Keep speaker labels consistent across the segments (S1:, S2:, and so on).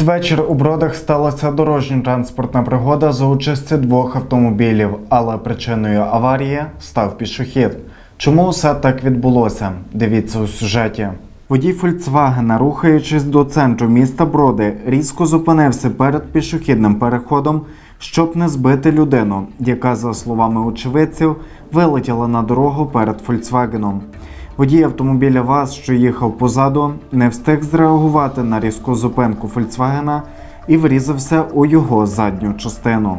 S1: Надвечір у бродах сталася дорожньо-транспортна пригода за участі двох автомобілів, але причиною аварії став пішохід. Чому все так відбулося? Дивіться у сюжеті. Водій Фольксвагена, рухаючись до центру міста Броди, різко зупинився перед пішохідним переходом, щоб не збити людину, яка, за словами очевидців, вилетіла на дорогу перед Фольксвагеном. Водій автомобіля ВАЗ, що їхав позаду, не встиг зреагувати на різку зупинку Фольксвагена і врізався у його задню частину.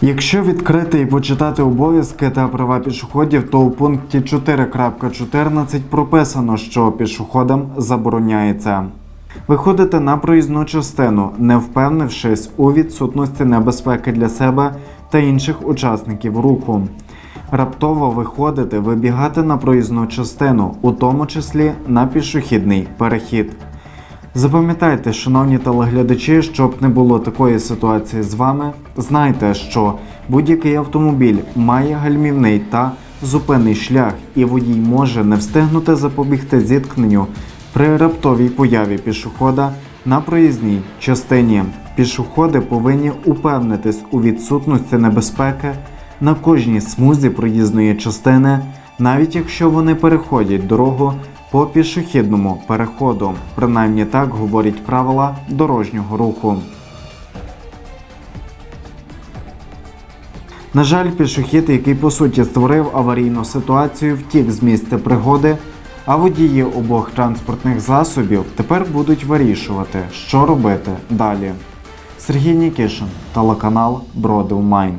S1: Якщо відкрити і почитати обов'язки та права пішоходів, то у пункті 4.14 прописано, що пішоходам забороняється виходити на проїзну частину, не впевнившись у відсутності небезпеки для себе та інших учасників руху. Раптово виходити, вибігати на проїзну частину, у тому числі на пішохідний перехід. Запам'ятайте, шановні телеглядачі, щоб не було такої ситуації з вами, знайте, що будь-який автомобіль має гальмівний та зупинний шлях, і водій може не встигнути запобігти зіткненню при раптовій появі пішохода на проїзній частині. Пішоходи повинні упевнитись у відсутності небезпеки на кожній смузі проїзної частини, навіть якщо вони переходять дорогу по пішохідному переходу. Принаймні так говорять правила дорожнього руху. На жаль, пішохід, який по суті створив аварійну ситуацію, втік з місця пригоди, а водії обох транспортних засобів тепер будуть вирішувати, що робити далі. Сергій Нікішин, телеканал Бродил Майн.